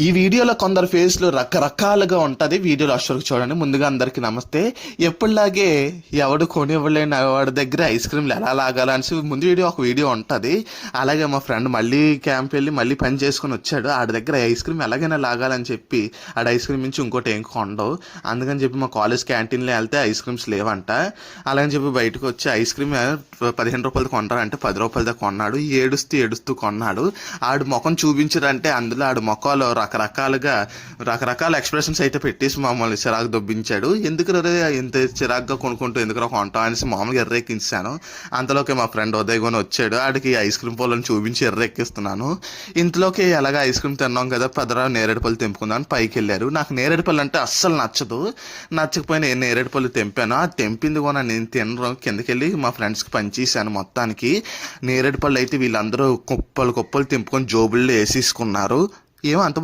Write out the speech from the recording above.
ఈ వీడియోలో కొందరు ఫేస్లు రకరకాలుగా ఉంటుంది. వీడియోలో అశ్వరకు చూడండి. ముందుగా అందరికి నమస్తే. ఎప్పుడులాగే ఎవడు కొనివ్వలేని వాడి దగ్గర ఐస్ క్రీమ్లు ఎలా లాగాలని ముందు వీడియో ఒక వీడియో ఉంటుంది. అలాగే మా ఫ్రెండ్ మళ్ళీ క్యాంప్ వెళ్ళి మళ్ళీ పని చేసుకుని వచ్చాడు. ఆడి దగ్గర ఐస్ క్రీమ్ ఎలాగైనా లాగాలని చెప్పి ఆడ ఐస్ క్రీమ్ నుంచి ఇంకోటి ఏం కొండవు అందుకని చెప్పి మా కాలేజ్ క్యాంటీన్లో వెళ్తే ఐస్ క్రీమ్స్ లేవంట. అలాగని చెప్పి బయటకు వచ్చి ఐస్ క్రీమ్ పదిహేను రూపాయలు కొంటారంటే పది రూపాయలతో కొన్నాడు. ఏడుస్తూ ఏడుస్తూ కొన్నాడు. ఆడు ముఖం చూపించారంటే అందులో ఆడు ముఖాలు రకరకాలుగా రకరకాల ఎక్స్ప్రెషన్స్ అయితే పెట్టేసి మమ్మల్ని చిరాకు దొబ్బించాడు. ఎందుకు రే ఇంత చిరాకుగా కొనుక్కుంటూ ఎందుకు కొంటాం అనేసి మామూలుగా ఎర్రెక్కించాను అంతలోకి మా ఫ్రెండ్ ఉదయ్ వచ్చాడు. ఆడికి ఐస్ క్రీమ్ పోలను చూపించి ఎర్రెక్కిస్తున్నాను. ఇంతలోకి ఎలాగ ఐస్ క్రీమ్ తిన్నాం కదా పెద్దరా నేరేడు పళ్ళు తెంపుకుందాం పైకి వెళ్ళారు. నాకు నేరేడు పళ్ళు అంటే అస్సలు నచ్చదు. నచ్చకపోయినా నేను నేరేడు పళ్ళు తెంపాను ఆ తెంపింది కూడా నేను తినడం కిందకి వెళ్ళి మా ఫ్రెండ్స్కి పనిచేశాను మొత్తానికి. నేరేడు పళ్ళు అయితే వీళ్ళందరూ కుప్పలు కుప్పలు తెంపుకొని జోబుల్లో వేసేసుకున్నారు. ఏమో అంత